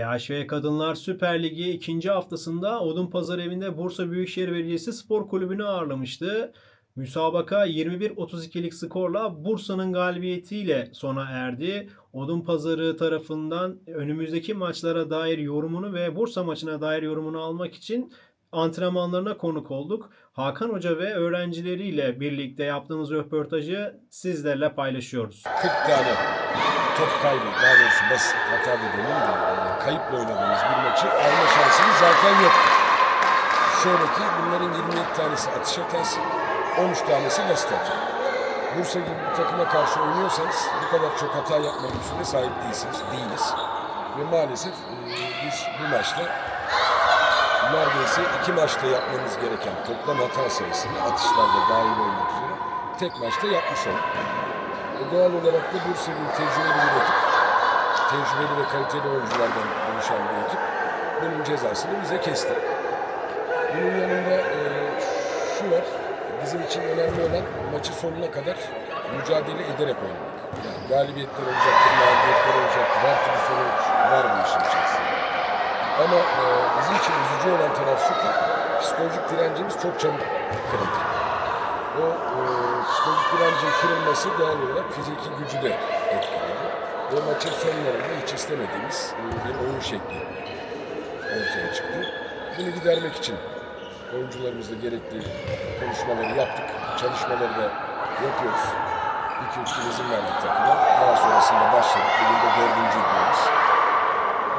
THV Kadınlar Süper Ligi ikinci haftasında Odunpazarı evinde Bursa Büyükşehir Belediyesi Spor Kulübü'nü ağırlamıştı. Müsabaka 21-32'lik skorla Bursa'nın galibiyetiyle sona erdi. Odunpazarı tarafından önümüzdeki maçlara dair yorumunu ve Bursa maçına dair yorumunu almak için antrenmanlarına konuk olduk. Hakan Hoca ve öğrencileriyle birlikte yaptığımız röportajı sizlerle paylaşıyoruz. 40 tane top kaybı, daha doğrusu basit hata demeyeyim de e, kayıpla oynadığımız bir maçı alma şansımız zaten yok. Şöyle ki bunların 27 tanesi atış hatası, 13 tanesi basit hata. Bursa gibi bir takıma karşı oynuyorsanız bu kadar çok hata yapma lüksüne sahip değilsiniz, değiliz. Ve maalesef e, biz bu maçta neredeyse iki maçta yapmamız gereken toplam hata sayısını atışlarda dahil olmak üzere tek maçta yapmış olduk. E, Doğal olarak da Bursa gibi tecrübeli bir ekip, tecrübeli ve kaliteli oyunculardan oluşan bir ekip bunun cezasını bize kesti. Bunun yanında e, şu var, bizim için önemli olan maçı sonuna kadar mücadele ederek oynamak. Yani galibiyetler olacaktır, mağlubiyetler olacaktır, her türlü sonuç var bu işin içerisinde. Ama e, bizim için üzücü olan taraf şu ki psikolojik direncimiz çok çabuk kırıldı. O e, psikolojik direncin kırılması doğal olarak fiziki gücü de etkiledi. Ve maçın sonlarında hiç istemediğimiz e, bir oyun şekli ortaya çıktı. Bunu gidermek için oyuncularımızla gerekli konuşmaları yaptık. Çalışmaları da yapıyoruz. İki üç izin verdik takıma. Daha sonrasında başladık. Bugün de dördüncü.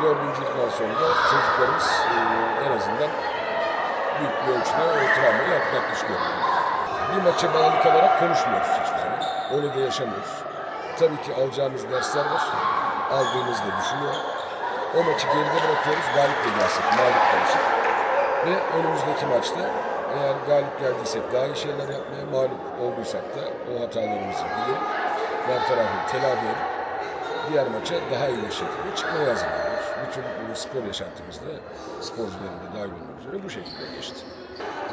Dördüncü idman sonunda çocuklarımız e, en azından büyük bir ölçüde o travmayı atlatmış görünüyor. Bir maça bağlı kalarak konuşmuyoruz hiçbir zaman. Öyle de yaşamıyoruz. Tabii ki alacağımız dersler var. Aldığımızı da düşünüyorum. O maçı geride bırakıyoruz. Galip de gelsek, mağlup da olsak. Ve önümüzdeki maçta eğer galip geldiysek daha iyi şeyler yapmaya, mağlup olduysak da o hatalarımızı giderip bertarafı telafi edip diğer maça daha iyi bir şekilde çıkmaya hazırlanıyoruz. Bütün spor yaşantımızda sporcuların da dahil olmak üzere bu şekilde geçti.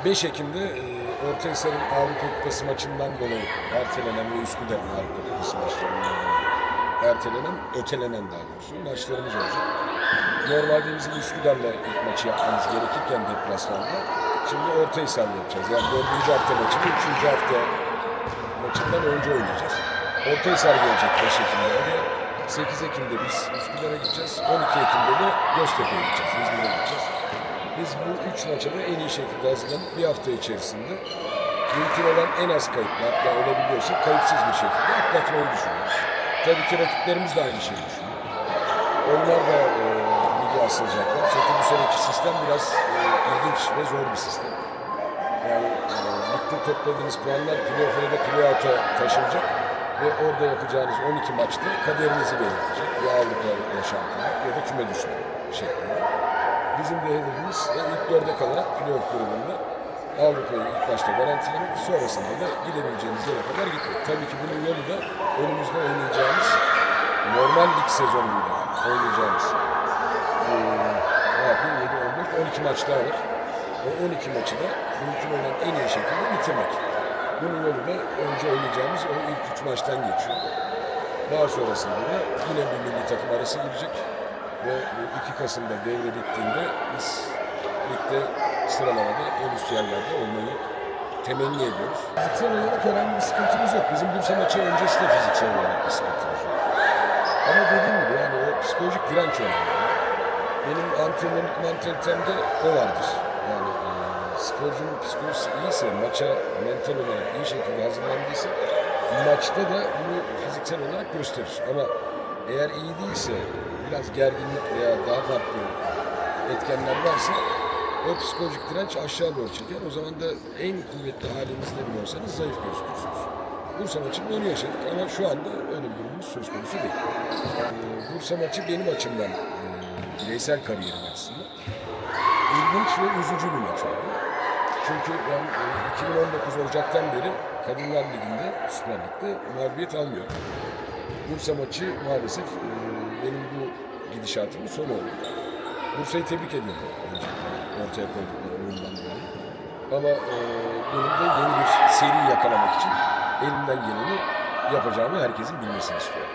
5 Ekim'de e, Ortahisar'ın Avrupa Kupası maçından dolayı ertelenen ve Üsküdar'ın Avrupa Kupası maçlarından dolayı ertelenen, ötelenen daha doğrusu maçlarımız olacak. Normalde bizim Üsküdar'la ilk maçı yapmamız gerekirken deplasmanda şimdi Ortahisar'la yapacağız. Yani dördüncü hafta maçını üçüncü hafta maçından önce oynayacağız. Ortahisar gelecek 5 Ekim'de. 8 Ekim'de biz Üsküdar'a gideceğiz. 12 Ekim'de de Göztepe'ye gideceğiz. İzmir'e gideceğiz. Biz bu üç maça da en iyi şekilde hazırlanıp bir hafta içerisinde mümkün olan en az kayıpla hatta olabiliyorsa kayıpsız bir şekilde atlatmayı düşünüyoruz. Tabii ki rakiplerimiz de aynı şeyi düşünüyor. Onlar da e, lige asılacaklar. Çünkü bu seneki sistem biraz e, ilginç ve zor bir sistem. Yani e, ligde topladığınız puanlar playoff'a da playout'a taşınacak ve orada yapacağınız 12 maçta kaderinizi belirleyecek. Ya Avrupa ya şampiyonluk ya da küme düşme şeklinde. Bizim de hedefimiz e, ilk dörde kalarak playoff grubunda Avrupa'yı ilk başta garantilemek, sonrasında da gidebileceğimiz yere kadar gitmek. Tabii ki bunun yolu da önümüzde oynayacağımız normal lig sezonunda oynayacağımız e, ne yapıyor? 7, 14, 12 maç daha var. O 12 maçı da mümkün olan en iyi şekilde bitirmek. Bunun yolu da önce oynayacağımız o ilk 3 maçtan geçiyor. Daha sonrasında da yine bir milli takım arası girecek. Ve e, 2 Kasım'da devre bittiğinde biz ligde sıralamada en üst yerlerde olmayı temenni ediyoruz. Fiziksel olarak herhangi bir sıkıntımız yok. Bizim Bursa maçı öncesi de fiziksel olarak bir sıkıntımız yok. Ama dediğim gibi yani o psikolojik direnç önemli. Benim antrenörlük mantalitemde o vardır. Yani e, sporcunun psikolojisi iyiyse, maça mental olarak iyi şekilde hazırlandıysa maçta da bunu fiziksel olarak gösterir. Ama eğer iyi değilse, biraz gerginlik veya daha farklı etkenler varsa o psikolojik direnç aşağı doğru çeker. O zaman da en kuvvetli halinizde bile olsanız zayıf gözükürsünüz. Bursa maçında onu yaşadık ama şu anda öyle bir durumumuz söz konusu değil. Ee, Bursa maçı benim açımdan e, bireysel kariyerim açısından ilginç ve üzücü bir maç oldu. Çünkü ben e, 2019 Ocak'tan beri Kadınlar Ligi'nde, Süper Lig'de mağlubiyet almıyorum. Bursa maçı maalesef e, benim bu gidişatımın sonu oldu. Bursa'yı tebrik ediyorum ortaya koydukları oyundan dolayı. Ama e, benim de yeni bir seri yakalamak için elimden geleni yapacağımı herkesin bilmesini istiyorum.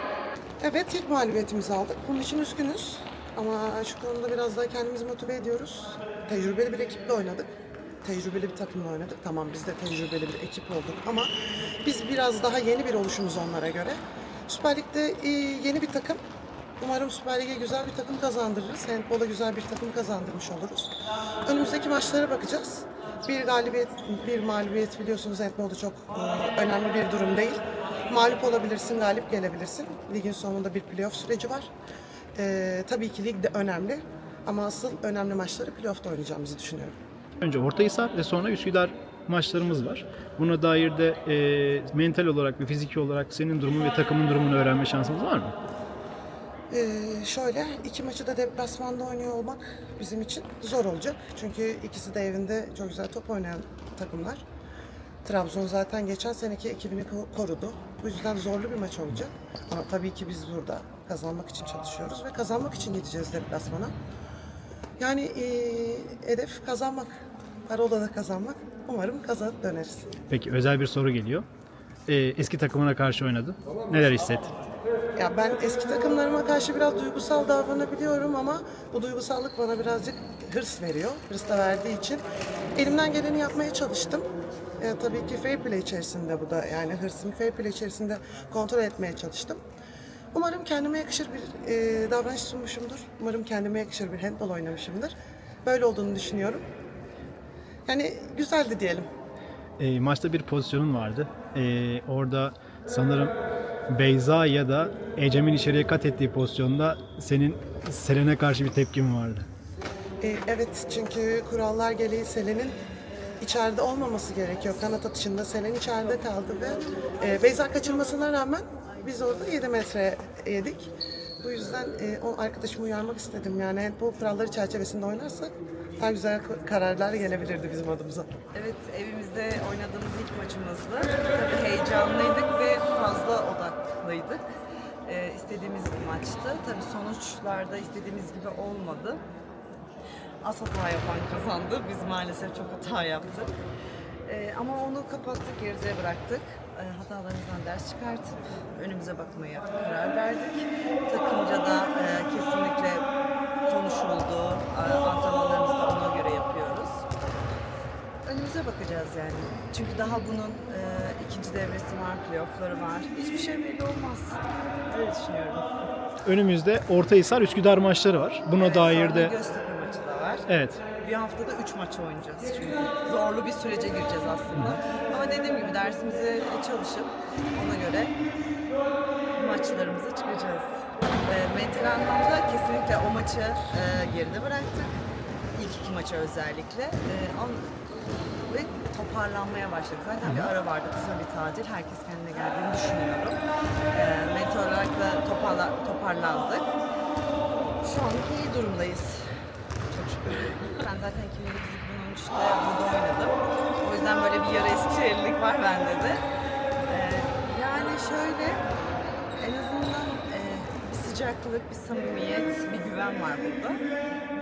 Evet ilk mağlubiyetimizi aldık. Bunun için üzgünüz. ama şu konuda biraz daha kendimizi motive ediyoruz. Tecrübeli bir ekiple oynadık. Tecrübeli bir takımla oynadık. Tamam biz de tecrübeli bir ekip olduk ama biz biraz daha yeni bir oluşumuz onlara göre. Süper Lig'de e, yeni bir takım. Umarım Süper Lig'e güzel bir takım kazandırırız. Handball'a güzel bir takım kazandırmış oluruz. Önümüzdeki maçlara bakacağız. Bir galibiyet, bir mağlubiyet biliyorsunuz handball'da çok e, önemli bir durum değil. Mağlup olabilirsin, galip gelebilirsin. Ligin sonunda bir playoff süreci var. E, tabii ki lig de önemli ama asıl önemli maçları playoff'ta oynayacağımızı düşünüyorum. Önce Ortahisar ve sonra Üsküdar maçlarımız var. Buna dair de e, mental olarak ve fiziki olarak senin durumun ve takımın durumunu öğrenme şansımız var mı? Ee, şöyle iki maçı da deplasmanda oynuyor olmak bizim için zor olacak. Çünkü ikisi de evinde çok güzel top oynayan takımlar. Trabzon zaten geçen seneki ekibini ko- korudu. Bu yüzden zorlu bir maç olacak. Ama tabii ki biz burada kazanmak için çalışıyoruz ve kazanmak için gideceğiz deplasmana. Yani ee, hedef kazanmak. Parola da kazanmak. Umarım kazanıp döneriz. Peki özel bir soru geliyor. E, eski takımına karşı oynadın. Neler hissettin? Ya ben eski takımlarıma karşı biraz duygusal davranabiliyorum ama bu duygusallık bana birazcık hırs veriyor. Hırs da verdiği için elimden geleni yapmaya çalıştım. E, tabii ki fair play içerisinde bu da yani hırsımı fair play içerisinde kontrol etmeye çalıştım. Umarım kendime yakışır bir e, davranış sunmuşumdur. Umarım kendime yakışır bir handball oynamışımdır. Böyle olduğunu düşünüyorum. Yani güzeldi diyelim. E, maçta bir pozisyonun vardı. E, orada sanırım Beyza ya da Ecem'in içeriye kat ettiği pozisyonda senin Selen'e karşı bir tepkin vardı. E, evet çünkü kurallar gereği Selen'in içeride olmaması gerekiyor. Kanat atışında Selen içeride kaldı ve e, Beyza kaçırmasına rağmen biz orada 7 metre yedik. Bu yüzden e, o arkadaşımı uyarmak istedim. Yani bu kuralları çerçevesinde oynarsak daha güzel kararlar gelebilirdi bizim adımıza. Evet, evimizde oynadığımız ilk maçımızdı. Tabii heyecanlıydık ve fazla odaklıydık. Ee, istediğimiz bir maçtı. Tabii sonuçlarda istediğimiz gibi olmadı. Az hata yapan kazandı. Biz maalesef çok hata yaptık. Ee, ama onu kapattık, geride bıraktık. Ee, hatalarımızdan ders çıkartıp önümüze bakmaya karar verdik. Takımca da e, kesinlikle Çünkü daha bunun e, ikinci devresi var, playoffları var. Hiçbir şey belli olmaz. Öyle düşünüyorum. Önümüzde Ortahisar Üsküdar maçları var. Buna Evet, dair de Göztepe maçı da var. evet Bir haftada üç maç oynayacağız çünkü. Zorlu bir sürece gireceğiz aslında. Ama dediğim gibi dersimize çalışıp ona göre maçlarımıza çıkacağız. E, mental anlamda kesinlikle o maçı e, geride bıraktık. İlk iki maça özellikle. E, on- toparlanmaya başladık. Zaten bir ara vardı, kısa bir tatil. Herkes kendine geldiğini düşünüyorum. E, mental olarak da toparla, toparlandık. Şu anki iyi durumdayız. Çok şükür. Ben zaten 2008-2013'te burada oynadım. O yüzden böyle bir yarı Eskişehirlilik var bende de. Ee, yani şöyle en azından e, bir sıcaklık, bir samimiyet, bir güven var burada.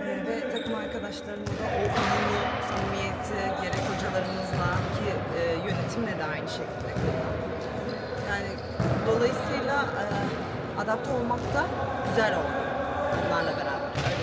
Ve takım arkadaşlarımla da o uyumu, samimiyeti gerek hocalarımızla ki e, yönetimle de aynı şekilde. Yani dolayısıyla e, adapte olmak da güzel oldu onlarla beraber.